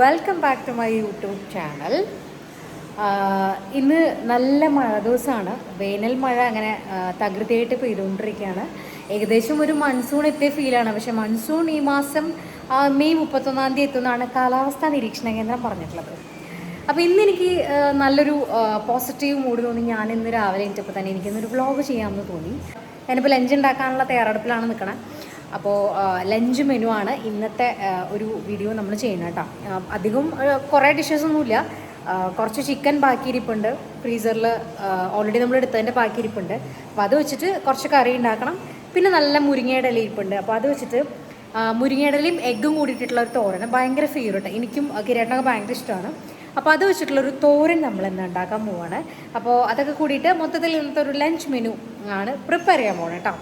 Welcome back to my YouTube channel ഇന്ന് നല്ല മഴ ദിവസമാണ്. വേനൽ മഴ അങ്ങനെ തകൃതിയായിട്ട് പെയ്തുകൊണ്ടിരിക്കുകയാണ്. ഏകദേശം ഒരു മൺസൂൺ എത്തിയ ഫീലാണ് പക്ഷേ മൺസൂൺ ഈ മാസം മെയ് മുപ്പത്തൊന്നാം തീയതി എത്തുന്നതാണ് കാലാവസ്ഥാ നിരീക്ഷണ കേന്ദ്രം പറഞ്ഞിട്ടുള്ളത്. അപ്പോൾ ഇന്ന് എനിക്ക് നല്ലൊരു പോസിറ്റീവ് മൂഡ് തോന്നി. ഞാൻ ഇന്ന് രാവിലെ എണീറ്റപ്പോൾ തന്നെ എനിക്കിന്നൊരു വ്ളോഗ് ചെയ്യാമെന്ന് തോന്നി. ഞാനിപ്പോൾ ലഞ്ച് ഉണ്ടാക്കാനുള്ള തയ്യാറെടുപ്പിലാണ് നിൽക്കണത് അപ്പോൾ ലഞ്ച് മെനു ആണ് ഇന്നത്തെ ഒരു വീഡിയോ നമ്മൾ ചെയ്യുന്നത് കേട്ടോ. അധികം കുറേ ഡിഷസ് ഒന്നുമില്ല. ആ, കുറച്ച് ചിക്കൻ ബാക്കിയിരിപ്പുണ്ട് ഫ്രീസറിൽ ഓൾറെഡി നമ്മൾ എടുത്തതിന്റെ ബാക്കിയിരിപ്പുണ്ട് അപ്പോൾ അത് വെച്ചിട്ട് കുറച്ച് കറി ഉണ്ടാക്കണം. പിന്നെ നല്ല മുരിങ്ങയുടെ ഇല ഇരിപ്പുണ്ട്. അപ്പോൾ അത് വെച്ചിട്ട് മുരിങ്ങയുടെ ഇലയും എഗ്ഗും കൂടിയിട്ടുള്ള ഒരു തോരൻ ഭയങ്കര ഫേവറേറ്റ് എനിക്കും കിരേട്ടനൊക്കെ ഭയങ്കര ഇഷ്ടമാണ്. അപ്പോൾ അത് വെച്ചിട്ടുള്ളൊരു തോരൻ നമ്മൾ ഇന്ന് ഉണ്ടാക്കാൻ പോവാണ്. അപ്പോൾ അതൊക്കെ കൂടിയിട്ട് മൊത്തത്തിൽ ഇന്നത്തെ ഒരു ലഞ്ച് മെനു ആണ് പ്രിപ്പയർ ചെയ്യാൻ പോകണം കേട്ടോ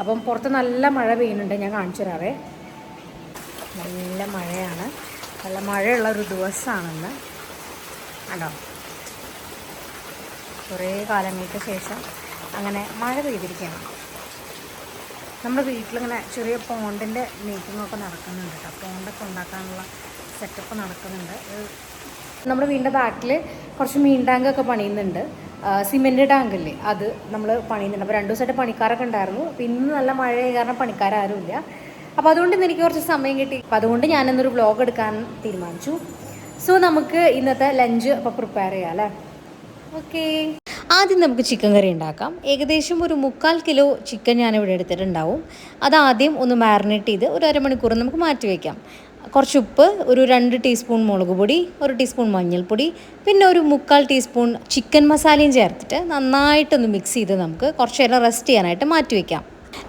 അപ്പം പുറത്ത് നല്ല മഴ പെയ്യുന്നുണ്ട് ഞാൻ കാണിച്ചു തരാവേ. നല്ല മഴയാണ്. നല്ല മഴയുള്ള ഒരു ദിവസമാണെന്ന് കണ്ടോ? കുറേ കാലങ്ങൾക്ക് ശേഷം അങ്ങനെ മഴ പെയ്തിരിക്കുകയാണ്. നമ്മുടെ വീട്ടിലിങ്ങനെ ചെറിയ പോണ്ടിന്റെ മീറ്റിങ്ങൊക്കെ നടക്കുന്നുണ്ട് കേട്ടോ പോണ്ടൊക്കെ ഉണ്ടാക്കാനുള്ള സെറ്റപ്പ് നടക്കുന്നുണ്ട്. നമ്മുടെ വീടിന്റെ ബാക്കിൽ കുറച്ച് മീൻ ടാങ്കൊക്കെ പണിയുന്നുണ്ട്. സിമെന്റ് ടാങ്കല്ലേ അത് നമ്മൾ പണിയുന്നുണ്ട്. അപ്പോൾ രണ്ട് ദിവസമായിട്ട് പണിക്കാരൊക്കെ ഉണ്ടായിരുന്നു. അപ്പോൾ ഇന്ന് നല്ല മഴയായ കാരണം പണിക്കാരും ഇല്ല അപ്പോൾ അതുകൊണ്ട് ഇന്ന് എനിക്ക് കുറച്ച് സമയം കിട്ടി. അപ്പോൾ അതുകൊണ്ട് ഞാനിന്നൊരു വ്ളോഗ് എടുക്കാൻ തീരുമാനിച്ചു. സോ നമുക്ക് ഇന്നത്തെ ലഞ്ച് അപ്പോൾ പ്രിപ്പയർ ചെയ്യാം അല്ലേ? ഓക്കേ ആദ്യം നമുക്ക് ചിക്കൻ കറി ഉണ്ടാക്കാം. ഏകദേശം ഒരു മുക്കാൽ കിലോ ചിക്കൻ ഞാനിവിടെ എടുത്തിട്ടുണ്ടാവും. അത് ആദ്യം ഒന്ന് മാറിനേറ്റ് ചെയ്ത് ഒരു അരമണിക്കൂർ നമുക്ക് മാറ്റി വയ്ക്കാം കുറച്ച് ഉപ്പ് ഒരു രണ്ട് ടീസ്പൂൺ മുളക് പൊടി ഒരു ടീസ്പൂൺ മഞ്ഞൾപ്പൊടി പിന്നെ ഒരു മുക്കാൽ ടീസ്പൂൺ ചിക്കൻ മസാലയും ചേർത്തിട്ട് നന്നായിട്ടൊന്ന് മിക്സ് ചെയ്ത് നമുക്ക് കുറച്ച് നേരം റെസ്റ്റ് ചെയ്യാനായിട്ട് മാറ്റി വയ്ക്കാം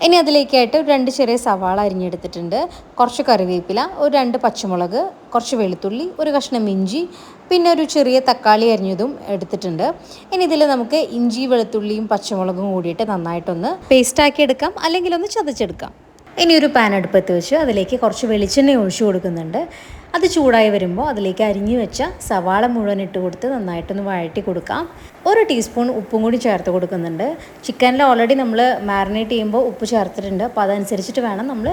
ഇനി അതിലേക്കായിട്ട് രണ്ട് ചെറിയ സവാള അരിഞ്ഞെടുത്തിട്ടുണ്ട്. കുറച്ച് കറിവേപ്പില ഒരു രണ്ട് പച്ചമുളക് കുറച്ച് വെളുത്തുള്ളി ഒരു കഷ്ണം ഇഞ്ചി പിന്നെ ഒരു ചെറിയ തക്കാളി അരിഞ്ഞതും എടുത്തിട്ടുണ്ട്. ഇനി ഇതിൽ നമുക്ക് ഇഞ്ചി വെളുത്തുള്ളിയും പച്ചമുളകും കൂടിയിട്ട് നന്നായിട്ടൊന്ന് പേസ്റ്റാക്കി എടുക്കാം. അല്ലെങ്കിൽ ഒന്ന് ചതച്ചെടുക്കാം. ഇനി ഒരു പാൻ അടുപ്പത്ത് വെച്ച് അതിലേക്ക് കുറച്ച് വെളിച്ചെണ്ണ ഒഴിച്ചു കൊടുക്കുന്നുണ്ട്. അത് ചൂടായി വരുമ്പോൾ അതിലേക്ക് അരിഞ്ഞു വെച്ച സവാള മുഴുവൻ ഇട്ട് കൊടുത്ത് നന്നായിട്ടൊന്ന് വഴറ്റി കൊടുക്കാം. ഒരു ടീസ്പൂൺ ഉപ്പും കൂടി ചേർത്ത് കൊടുക്കുന്നുണ്ട്. ചിക്കനിൽ ഓൾറെഡി നമ്മൾ മാറിനേറ്റ് ചെയ്യുമ്പോൾ ഉപ്പ് ചേർത്തിട്ടുണ്ട്. അപ്പോൾ അതനുസരിച്ചിട്ട് വേണം നമ്മൾ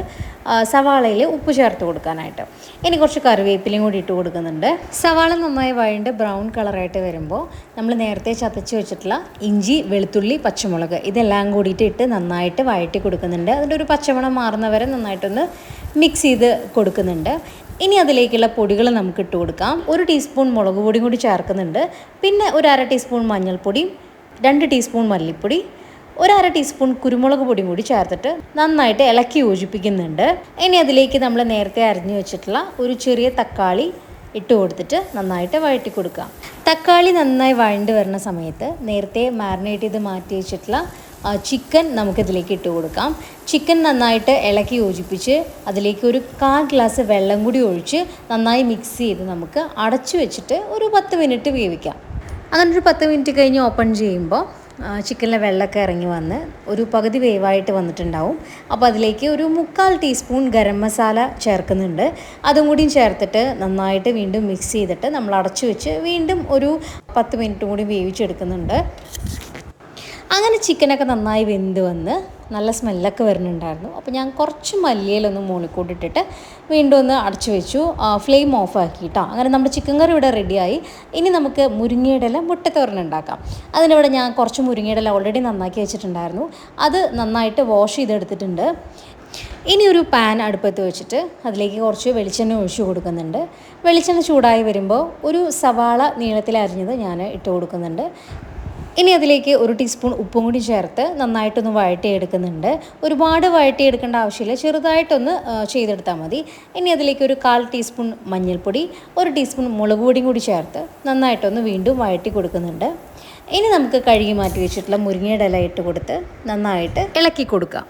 സവാളയിൽ ഉപ്പ് ചേർത്ത് കൊടുക്കാനായിട്ട്. ഇനി കുറച്ച് കറിവേപ്പിലയും കൂടി ഇട്ട് കൊടുക്കുന്നുണ്ട്. സവാള നന്നായി വഴണ്ട് ബ്രൗൺ കളറായിട്ട് വരുമ്പോൾ നമ്മൾ നേരത്തെ ചതച്ച് വെച്ചിട്ടുള്ള ഇഞ്ചി വെളുത്തുള്ളി പച്ചമുളക് ഇതെല്ലാം കൂടിയിട്ട് ഇട്ട് നന്നായിട്ട് വഴറ്റി കൊടുക്കുന്നുണ്ട്. അതിന്റെ ഒരു പച്ചമണം മാറുന്നവരെ നന്നായിട്ടൊന്ന് മിക്സ് ചെയ്ത് കൊടുക്കുന്നുണ്ട്. ഇനി അതിലേക്കുള്ള പൊടികൾ നമുക്ക് ഇട്ട് കൊടുക്കാം. ഒരു ടീസ്പൂൺ മുളക് പൊടിയും കൂടി ചേർക്കുന്നുണ്ട്. പിന്നെ ഒരു അര ടീസ്പൂൺ മഞ്ഞൾപ്പൊടിയും രണ്ട് ടീസ്പൂൺ മല്ലിപ്പൊടി ഒരു അര ടീസ്പൂൺ കുരുമുളക് പൊടിയും കൂടി ചേർത്തിട്ട് നന്നായിട്ട് ഇളക്കി യോജിപ്പിക്കുന്നുണ്ട്. ഇനി അതിലേക്ക് നമ്മൾ നേരത്തെ അരിഞ്ഞു വെച്ചിട്ടുള്ള ഒരു ചെറിയ തക്കാളി ഇട്ട് കൊടുത്തിട്ട് നന്നായിട്ട് വഴറ്റി കൊടുക്കാം. തക്കാളി നന്നായി വഴണ്ട് വരുന്ന സമയത്ത് നേരത്തെ മാരിനേറ്റ് ചെയ്ത് മാറ്റി വെച്ചിട്ടുള്ള ചിക്കൻ നമുക്കിതിലേക്ക് ഇട്ട് കൊടുക്കാം. ചിക്കൻ നന്നായിട്ട് ഇളക്കി യോജിപ്പിച്ച് അതിലേക്ക് ഒരു കാൽ ഗ്ലാസ് വെള്ളം കൂടി ഒഴിച്ച് നന്നായി മിക്സ് ചെയ്ത് നമുക്ക് അടച്ചു വെച്ചിട്ട് ഒരു പത്ത് മിനിറ്റ് വേവിക്കാം. അങ്ങനെ ഒരു പത്ത് മിനിറ്റ് കഴിഞ്ഞ് ഓപ്പൺ ചെയ്യുമ്പോൾ ചിക്കനിലെ വെള്ളമൊക്കെ ഇറങ്ങി വന്ന് ഒരു പകുതി വേവായിട്ട് വന്നിട്ടുണ്ടാവും. അപ്പോൾ അതിലേക്ക് ഒരു മുക്കാൽ ടീസ്പൂൺ ഗരം മസാല ചേർക്കുന്നുണ്ട്. അതും കൂടിയും ചേർത്തിട്ട് നന്നായിട്ട് വീണ്ടും മിക്സ് ചെയ്തിട്ട് നമ്മൾ അടച്ചു വെച്ച് വീണ്ടും ഒരു പത്ത് മിനിറ്റും കൂടി വേവിച്ചെടുക്കുന്നുണ്ട്. അങ്ങനെ ചിക്കനൊക്കെ നന്നായി വെന്ത് വന്ന് നല്ല സ്മെല്ലൊക്കെ വരുന്നുണ്ടായിരുന്നു. അപ്പോൾ ഞാൻ കുറച്ച് മല്ലിയിലൊന്ന് മൂളിക്കൂട്ടിട്ടിട്ട് വീണ്ടും ഒന്ന് അടച്ചു വെച്ചു. ഫ്ലെയിം ഓഫ് ആക്കിയിട്ടോ. അങ്ങനെ നമ്മുടെ ചിക്കൻ കറി ഇവിടെ റെഡിയായി. ഇനി നമുക്ക് മുരിങ്ങയുടെ ഇല മുട്ടത്തോരൻ ഉണ്ടാക്കാം. അതിനിവിടെ ഞാൻ കുറച്ച് മുരിങ്ങയുടെ ഇല ഓൾറെഡി നന്നാക്കി വെച്ചിട്ടുണ്ടായിരുന്നു. അത് നന്നായിട്ട് വാഷ് ചെയ്തെടുത്തിട്ടുണ്ട്. ഇനി ഒരു പാൻ അടുപ്പത്ത് വെച്ചിട്ട് അതിലേക്ക് കുറച്ച് വെളിച്ചെണ്ണ ഒഴിച്ചു കൊടുക്കുന്നുണ്ട്. വെളിച്ചെണ്ണ ചൂടായി വരുമ്പോൾ ഒരു സവാള നീളത്തിൽ അരിഞ്ഞത് ഞാൻ ഇട്ട് കൊടുക്കുന്നുണ്ട്. ഇനി അതിലേക്ക് ഒരു ടീസ്പൂൺ ഉപ്പും കൂടി ചേർത്ത് നന്നായിട്ടൊന്ന് വഴറ്റിയെടുക്കുന്നുണ്ട്. ഒരുപാട് വഴറ്റിയെടുക്കേണ്ട ആവശ്യമില്ല. ചെറുതായിട്ടൊന്ന് ചെയ്തെടുത്താൽ മതി. ഇനി അതിലേക്ക് ഒരു കാൽ ടീസ്പൂൺ മഞ്ഞൾപ്പൊടി ഒരു ടീസ്പൂൺ മുളക് പൊടിയും കൂടി ചേർത്ത് നന്നായിട്ടൊന്ന് വീണ്ടും വഴറ്റി കൊടുക്കുന്നുണ്ട്. ഇനി നമുക്ക് കഴുകി മാറ്റി വെച്ചിട്ടുള്ള മുരിങ്ങയുടെ ഇല ഇട്ട് കൊടുത്ത് നന്നായിട്ട് ഇളക്കി കൊടുക്കാം.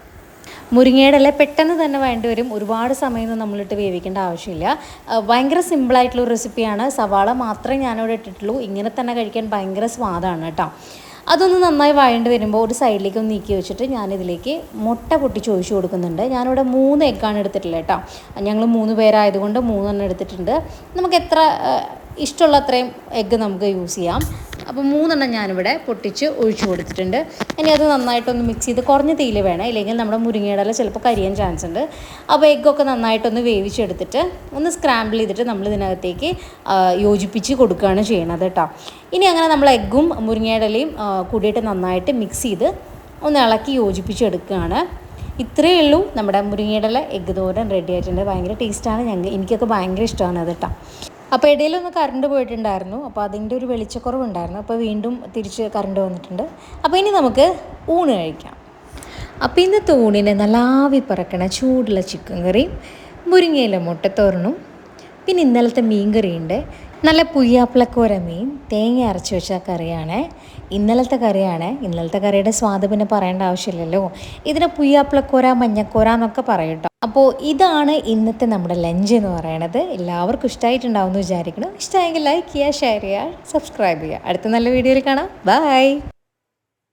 മുരിങ്ങയുടെ ഇല പെട്ടെന്ന് തന്നെ വേണ്ടി വരും. ഒരുപാട് സമയമൊന്നും നമ്മളിട്ട് വേവിക്കേണ്ട ആവശ്യമില്ല. ഭയങ്കര സിമ്പിളായിട്ടുള്ള റെസിപ്പിയാണ് സവാള മാത്രമേ ഞാനിവിടെ ഇട്ടിട്ടുള്ളൂ. ഇങ്ങനെ തന്നെ കഴിക്കാൻ ഭയങ്കര സ്വാദാണ് കേട്ടോ. അതൊന്ന് നന്നായി വഴണ്ട് വരുമ്പോൾ ഒരു സൈഡിലേക്ക് ഒന്ന് നീക്കി വെച്ചിട്ട് ഞാനിതിലേക്ക് മുട്ട പൊട്ടിച്ച് ചോദിച്ചു കൊടുക്കുന്നുണ്ട്. ഞാനിവിടെ മൂന്ന് എഗ്ഗാണ് എടുത്തിട്ടുള്ളത് കേട്ടോ. ഞങ്ങൾ മൂന്ന് പേരായതുകൊണ്ട് മൂന്നെണ്ണം എടുത്തിട്ടുണ്ട്. നമുക്ക് എത്ര ഇഷ്ടമുള്ള അത്രയും എഗ്ഗ് നമുക്ക് യൂസ് ചെയ്യാം. അപ്പോൾ മൂന്നെണ്ണം ഞാനിവിടെ പൊട്ടിച്ച് ഒഴിച്ചു കൊടുത്തിട്ടുണ്ട്. ഇനി അത് നന്നായിട്ടൊന്ന് മിക്സ് ചെയ്ത് കുറഞ്ഞ തീയിൽ വേണം. ഇല്ലെങ്കിൽ നമ്മുടെ മുരിങ്ങയുടെ ചിലപ്പോൾ കരിയാൻ ചാൻസ് ഉണ്ട്. അപ്പോൾ എഗ്ഗൊക്കെ നന്നായിട്ടൊന്ന് വേവിച്ചെടുത്തിട്ട് ഒന്ന് സ്ക്രാമ്പിൾ ചെയ്തിട്ട് നമ്മൾ ഇതിനകത്തേക്ക് യോജിപ്പിച്ച് കൊടുക്കുകയാണ് ചെയ്യണത് കേട്ടോ. ഇനി അങ്ങനെ നമ്മൾ എഗ്ഗും മുരിങ്ങയുടെ ഇലയും കൂടിയിട്ട് നന്നായിട്ട് മിക്സ് ചെയ്ത് ഒന്ന് ഇളക്കി യോജിപ്പിച്ചെടുക്കുകയാണ്. ഇത്രയേ ഉള്ളൂ. നമ്മുടെ മുരിങ്ങയുടെ എഗ്ഗ് തോരൻ റെഡി ആയിട്ടുണ്ട്. ഭയങ്കര ടേസ്റ്റാണ് ഞങ്ങൾക്ക് എനിക്കൊക്കെ ഭയങ്കര ഇഷ്ടമാണ് അത് കേട്ടോ. അപ്പോൾ ഇടയിലൊന്ന് കറണ്ട് പോയിട്ടുണ്ടായിരുന്നു. അപ്പോൾ അതിന്റെ ഒരു വെളിച്ചക്കുറവുണ്ടായിരുന്നു. അപ്പോൾ വീണ്ടും തിരിച്ച് കറണ്ട് വന്നിട്ടുണ്ട്. അപ്പോൾ ഇനി നമുക്ക് ഊണ് കഴിക്കാം. അപ്പോൾ ഇന്നത്തെ ഊണിന് നല്ല ആവി പറക്കണ ചൂടുള്ള ചിക്കൻ കറിയും മുരിങ്ങയില മുട്ടത്തോരനും പിന്നെ ഇന്നലത്തെ മീൻ കറിയുണ്ട് നല്ല പുയ്യാപ്പിളക്കോര മീൻ തേങ്ങ അരച്ച് വെച്ച കറിയാണ്. ഇന്നലത്തെ കറിയാണ്. ഇന്നലത്തെ കറിയുടെ സ്വാദ് പിന്നെ പറയേണ്ട ആവശ്യമില്ലല്ലോ. ഇതിനെ പുയ്യാപ്പിളക്കോര മഞ്ഞക്കോര എന്നൊക്കെ പറയും അപ്പോൾ ഇതാണ് ഇന്നത്തെ നമ്മുടെ ലഞ്ച് എന്ന് പറയണത്. എല്ലാവർക്കും ഇഷ്ടമായിട്ടുണ്ടാവും എന്ന് വിചാരിക്കണം ഇഷ്ടമായെങ്കിൽ ലൈക്ക് ചെയ്യുക ഷെയർ ചെയ്യുക സബ്സ്ക്രൈബ് ചെയ്യുക. അടുത്ത നല്ല വീഡിയോയിൽ കാണാം. ബൈ